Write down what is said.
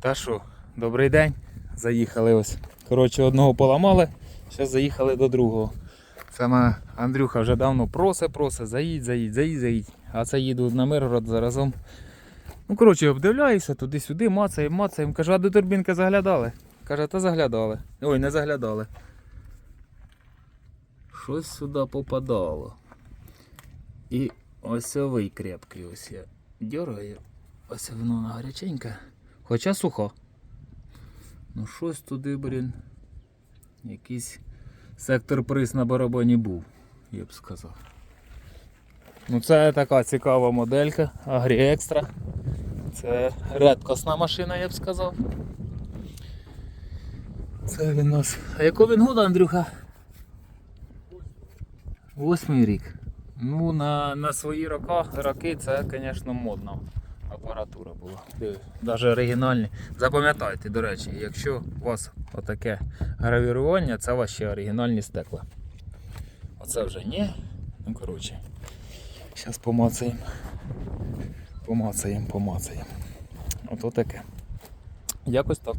Та що, добрий день. Заїхали ось. Коротше, одного поламали, зараз заїхали до другого. Саме Андрюха вже давно просе, просе, заїдь, заїдь, заїдь, заїдь. А це їду на Миргород заразом. Ну, коротше, обдивляюся, туди-сюди, мацаємо, мацаємо. Кажу, а до турбінки заглядали? Каже, та заглядали. Ой, не заглядали. Щось сюди попадало. І ось овий крепкий ось я дергаю. Ось воно на гаряченьке. Хоча сухо. Ну щось туди, блін. Якийсь сектор приз на барабані був, я б сказав. Ну це така цікава моделька, Агрі Екстра. Це редкосна машина, я б сказав. Це він у нас. А якого він года, Андрюха? Восьмий рік. Ну, на, на свої роки, роки це, звісно, модна апаратура була. Навіть оригінальні. Запам'ятайте, до речі, якщо у вас отаке гравірування, це ваші оригінальні стекла. Оце вже ні. Ну, коротше. Зараз помацаємо. Помацаємо, помацаємо. Ото таке. Якось так.